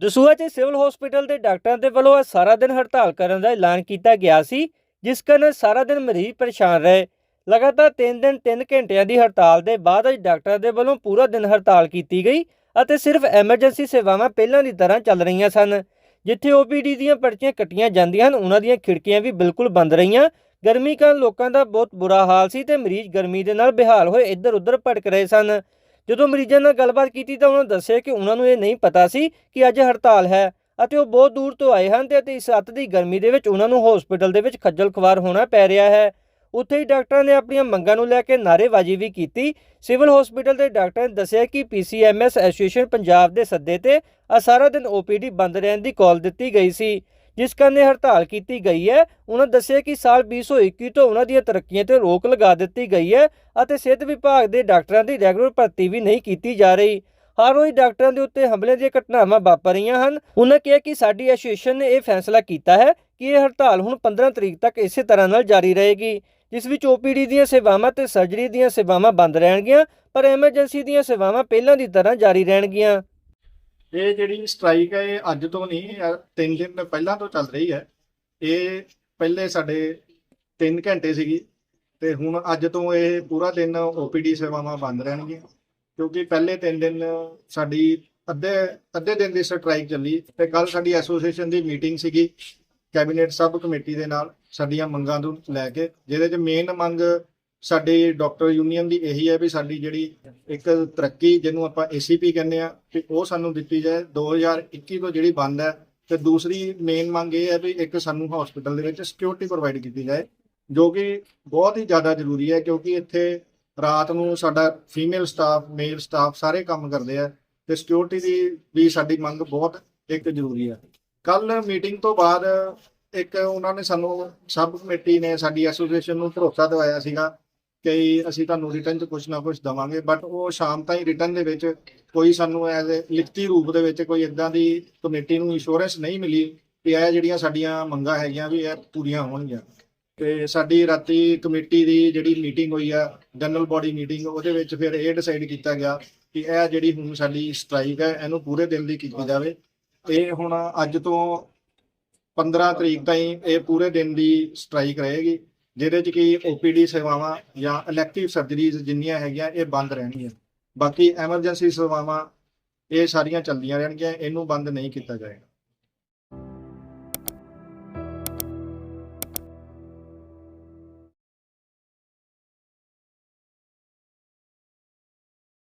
ਦਸੂਹਾ 'ਚ civil hospital ਦੇ ਡਾਕਟਰਾਂ ਦੇ ਵੱਲੋਂ ਅੱਜ ਸਾਰਾ ਦਿਨ ਹੜਤਾਲ ਕਰਨ ਦਾ ਐਲਾਨ ਕੀਤਾ ਗਿਆ ਸੀ, ਜਿਸ ਕਾਰਨ ਸਾਰਾ ਦਿਨ ਮਰੀਜ਼ ਪਰੇਸ਼ਾਨ ਰਹੇ। ਲਗਾਤਾਰ 3 ਦਿਨ 3 ਘੰਟਿਆਂ ਦੀ ਹੜਤਾਲ ਦੇ ਬਾਅਦ ਅੱਜ ਡਾਕਟਰਾਂ ਦੇ ਵੱਲੋਂ ਪੂਰਾ ਦਿਨ ਹੜਤਾਲ ਕੀਤੀ ਗਈ ਅਤੇ ਸਿਰਫ ਐਮਰਜੈਂਸੀ ਸੇਵਾਵਾਂ ਪਹਿਲਾਂ ਦੀ ਤਰ੍ਹਾਂ ਚੱਲ ਰਹੀਆਂ ਸਨ, ਜਿੱਥੇ ਓਪੀਡੀ ਦੀਆਂ ਪਰਚੀਆਂ ਕੱਟੀਆਂ ਜਾਂਦੀਆਂ ਹਨ, ਉਹਨਾਂ ਦੀਆਂ ਖਿੜਕੀਆਂ ਵੀ ਬਿਲਕੁਲ ਬੰਦ ਰਹੀਆਂ। ਗਰਮੀ ਕਾਰਨ ਲੋਕਾਂ ਦਾ ਬਹੁਤ ਬੁਰਾ ਹਾਲ ਸੀ ਤੇ ਮਰੀਜ਼ ਗਰਮੀ ਦੇ ਨਾਲ ਬਿਹਾਲ ਹੋਏ ਇੱਧਰ ਉੱਧਰ ਭਟਕ ਰਹੇ ਸਨ। ਜਦੋਂ ਮਰੀਜ਼ਾਂ ਨਾਲ ਗੱਲਬਾਤ ਕੀਤੀ ਤਾਂ ਉਹਨਾਂ ਦੱਸਿਆ ਕਿ ਉਹਨਾਂ ਨੂੰ ਇਹ ਨਹੀਂ ਪਤਾ ਸੀ ਕਿ ਅੱਜ ਹੜਤਾਲ ਹੈ ਅਤੇ ਉਹ ਬਹੁਤ ਦੂਰ ਤੋਂ ਆਏ ਹਨ ਤੇ ਅਤੇ ਇਸ ਅੱਤ ਦੀ ਗਰਮੀ ਦੇ ਵਿੱਚ ਉਹਨਾਂ ਨੂੰ ਹਸਪੀਟਲ ਦੇ ਵਿੱਚ ਖੱਜਲ ਖਵਾਰ ਹੋਣਾ ਪੈ ਰਿਹਾ ਹੈ। ਉੱਥੇ ਹੀ ਡਾਕਟਰਾਂ ਨੇ ਆਪਣੀਆਂ ਮੰਗਾਂ ਨੂੰ ਲੈ ਕੇ ਨਾਅਰੇਬਾਜ਼ੀ ਵੀ ਕੀਤੀ। ਸਿਵਲ ਹਸਪੀਟਲ ਦੇ ਡਾਕਟਰਾਂ ਨੇ ਦੱਸਿਆ ਕਿ ਪੀਸੀਐਮਐਸ ਐਸੋਸੀਏਸ਼ਨ ਪੰਜਾਬ ਦੇ ਸੱਦੇ ਤੇ ਆ ਸਾਰਾ ਦਿਨ ਓਪੀਡੀ ਬੰਦ ਰਹਿਣ ਦੀ ਕਾਲ ਦਿੱਤੀ ਗਈ ਸੀ। ਜਿਸ ਕਾਰਨ ਇਹ ਹੜਤਾਲ ਕੀਤੀ ਗਈ ਹੈ, ਉਹਨਾਂ ਦੱਸਿਆ ਕਿ ਸਾਲ 2021 ਤੋਂ ਉਹਨਾਂ ਦੀਆਂ ਤਰੱਕੀਆਂ ਤੇ ਰੋਕ ਲਗਾ ਦਿੱਤੀ ਗਈ ਹੈ ਅਤੇ ਸਿਹਤ ਵਿਭਾਗ ਦੇ ਡਾਕਟਰਾਂ ਦੀ ਰੈਗੂਲਰ ਭਰਤੀ ਵੀ ਨਹੀਂ ਕੀਤੀ ਜਾ ਰਹੀ। ਹਰ ਰੋਜ਼ ਡਾਕਟਰਾਂ ਦੇ ਉੱਤੇ ਹਮਲੇ ਦੀਆਂ ਘਟਨਾਵਾਂ ਵਾਪਰ ਰਹੀਆਂ ਹਨ। ਉਹਨਾਂ ਕਿਹਾ ਕਿ ਸਾਡੀ ਐਸੋਸੀਏਸ਼ਨ ਨੇ ਇਹ ਫੈਸਲਾ ਕੀਤਾ ਹੈ ਕਿ ਇਹ ਹੜਤਾਲ ਹੁਣ 15 ਤਰੀਕ ਤੱਕ ਇਸੇ ਤਰ੍ਹਾਂ ਨਾਲ ਜਾਰੀ ਰਹੇਗੀ, ਜਿਸ ਵਿੱਚ ਓਪੀਡੀ ਦੀਆਂ ਸੇਵਾਵਾਂ ਤੇ ਸਰਜਰੀ ਦੀਆਂ ਸੇਵਾਵਾਂ ਬੰਦ ਰਹਿਣਗੀਆਂ, ਪਰ ਐਮਰਜੈਂਸੀ ਦੀਆਂ ਸੇਵਾਵਾਂ ਪਹਿਲਾਂ ਦੀ ਤਰ੍ਹਾਂ ਜਾਰੀ ਰਹਿਣਗੀਆਂ। ਇਹ ਜਿਹੜੀ ਸਟ੍ਰਾਈਕ ਹੈ, ਇਹ ਅੱਜ ਤੋਂ ਨਹੀਂ ਤਿੰਨ ਦਿਨ ਪਹਿਲਾਂ ਤੋਂ ਚੱਲ ਰਹੀ ਹੈ। ਇਹ ਪਹਿਲੇ ਸਾਡੇ 3 ਘੰਟੇ ਸੀਗੀ ਤੇ ਹੁਣ ਅੱਜ ਤੋਂ ਇਹ ਪੂਰਾ ਦਿਨ ਓਪੀਡੀ ਸੇਵਾਵਾਂ ਬੰਦ ਰਹਿਣਗੀਆਂ, ਕਿਉਂਕਿ ਪਹਿਲੇ 3 ਦਿਨ ਸਾਡੀ ਅੱਧੇ ਅੱਧੇ ਦਿਨ ਦੀ ਸਟ੍ਰਾਈਕ ਚੱਲੀ ਤੇ ਕੱਲ ਸਾਡੀ ਐਸੋਸੀਏਸ਼ਨ ਦੀ ਮੀਟਿੰਗ ਸੀਗੀ ਕੈਬਨਿਟ ਸਬ ਕਮੇਟੀ ਦੇ ਨਾਲ ਸਾਡੀਆਂ ਮੰਗਾਂ ਨੂੰ ਲੈ ਕੇ, ਜਿਹਦੇ 'ਚ ਮੇਨ ਮੰਗ ਸਾਡੀ ਡਾਕਟਰ ਯੂਨੀਅਨ ਦੀ ਇਹੀ ਹੈ ਵੀ ਸਾਡੀ ਜਿਹੜੀ ਇੱਕ ਤਰੱਕੀ ਜਿਹਨੂੰ ਆਪਾਂ ACP ਕਹਿੰਦੇ ਆ ਕਿ ਉਹ ਸਾਨੂੰ ਦਿੱਤੀ ਜਾਏ। 2021 ਤੋਂ ਜਿਹੜੀ ਬੰਦ ਹੈ, ਤੇ ਦੂਸਰੀ ਮੇਨ ਮੰਗ ਇਹ ਹੈ ਵੀ ਇੱਕ ਸਾਨੂੰ ਹਸਪੀਟਲ ਦੇ ਵਿੱਚ ਸਿਕਿਉਰਿਟੀ ਪ੍ਰੋਵਾਈਡ ਕੀਤੀ ਜਾਏ, ਜੋ ਕਿ ਬਹੁਤ ਹੀ ਜ਼ਿਆਦਾ ਜ਼ਰੂਰੀ ਹੈ, ਕਿਉਂਕਿ ਇੱਥੇ ਰਾਤ ਨੂੰ ਸਾਡਾ ਫੀਮੇਲ ਸਟਾਫ ਮੇਲ ਸਟਾਫ ਸਾਰੇ ਕੰਮ ਕਰਦੇ ਆ, ਤੇ ਸਿਕਿਉਰਿਟੀ ਦੀ ਵੀ ਸਾਡੀ ਮੰਗ ਬਹੁਤ ਇੱਕ ਜ਼ਰੂਰੀ ਹੈ। ਕੱਲ ਮੀਟਿੰਗ ਤੋਂ ਬਾਅਦ ਇੱਕ ਉਹਨਾਂ ਨੇ ਸਾਨੂੰ ਸਬ ਕਮੇਟੀ ਨੇ ਸਾਡੀ ਐਸੋਸੀਏਸ਼ਨ ਨੂੰ ਭਰੋਸਾ ਦਿਵਾਇਆ ਸੀਗਾ ਕਿ ਅਸੀਂ ਤੁਹਾਨੂੰ ਰਿਟਰਨ 'ਚ ਕੁਝ ਨਾ ਕੁਝ ਦਵਾਂਗੇ ਬਟ ਉਹ ਸ਼ਾਮ ਤਾਈਂ ਰਿਟਰਨ ਦੇ ਵਿੱਚ ਕੋਈ ਸਾਨੂੰ ਐਜ਼ ਲਿਖਤੀ ਰੂਪ ਦੇ ਵਿੱਚ ਕੋਈ ਇਦਾਂ ਦੀ ਕਮੇਟੀ ਨੂੰ ਇੰਸ਼ੋਰੈਂਸ ਨਹੀਂ ਮਿਲੀ ਕਿ ਇਹ ਜਿਹੜੀਆਂ ਸਾਡੀਆਂ ਮੰਗਾਂ ਹੈਗੀਆਂ ਵੀ ਇਹ ਪੂਰੀਆਂ ਹੋਣਗੀਆਂ। ਤੇ ਸਾਡੀ ਰਾਤੀ ਕਮੇਟੀ ਦੀ ਜਿਹੜੀ ਮੀਟਿੰਗ ਹੋਈ ਆ ਜਨਰਲ ਬਾਡੀ ਮੀਟਿੰਗ ਉਹਦੇ ਵਿੱਚ ਫਿਰ ਇਹ ਡਿਸਾਈਡ ਕੀਤਾ ਗਿਆ ਕਿ ਇਹ ਜਿਹੜੀ ਹੁਣ ਸਾਡੀ ਸਟ੍ਰਾਈਕ ਹੈ, ਇਹਨੂੰ ਪੂਰੇ ਦਿਨ ਦੀ ਕੀਤੀ ਜਾਵੇ। ਇਹ ਹੁਣ ਅੱਜ ਤੋਂ 15 ਤਰੀਕ ਤਾਈਂ ਇਹ ਪੂਰੇ ਦਿਨ ਦੀ ਸਟ੍ਰਾਈਕ ਰਹੇਗੀ। ਜਿਹਦੇ 'ਚ ਕਿ ਓਪੀਡੀ ਸੇਵਾਵਾਂ ਜਾਂ ਇਲੈਕਟਿਵ ਸਰਜਰੀਜ਼ ਜਿੰਨੀਆਂ ਹੈਗੀਆਂ, ਇਹ ਬੰਦ ਰਹਿਣਗੀਆਂ। ਬਾਕੀ ਐਮਰਜੈਂਸੀ ਸੇਵਾਵਾਂ ਇਹ ਸਾਰੀਆਂ ਚੱਲਦੀਆਂ ਰਹਿਣਗੀਆਂ, ਇਹਨੂੰ ਬੰਦ ਨਹੀਂ ਕੀਤਾ ਜਾਏਗਾ।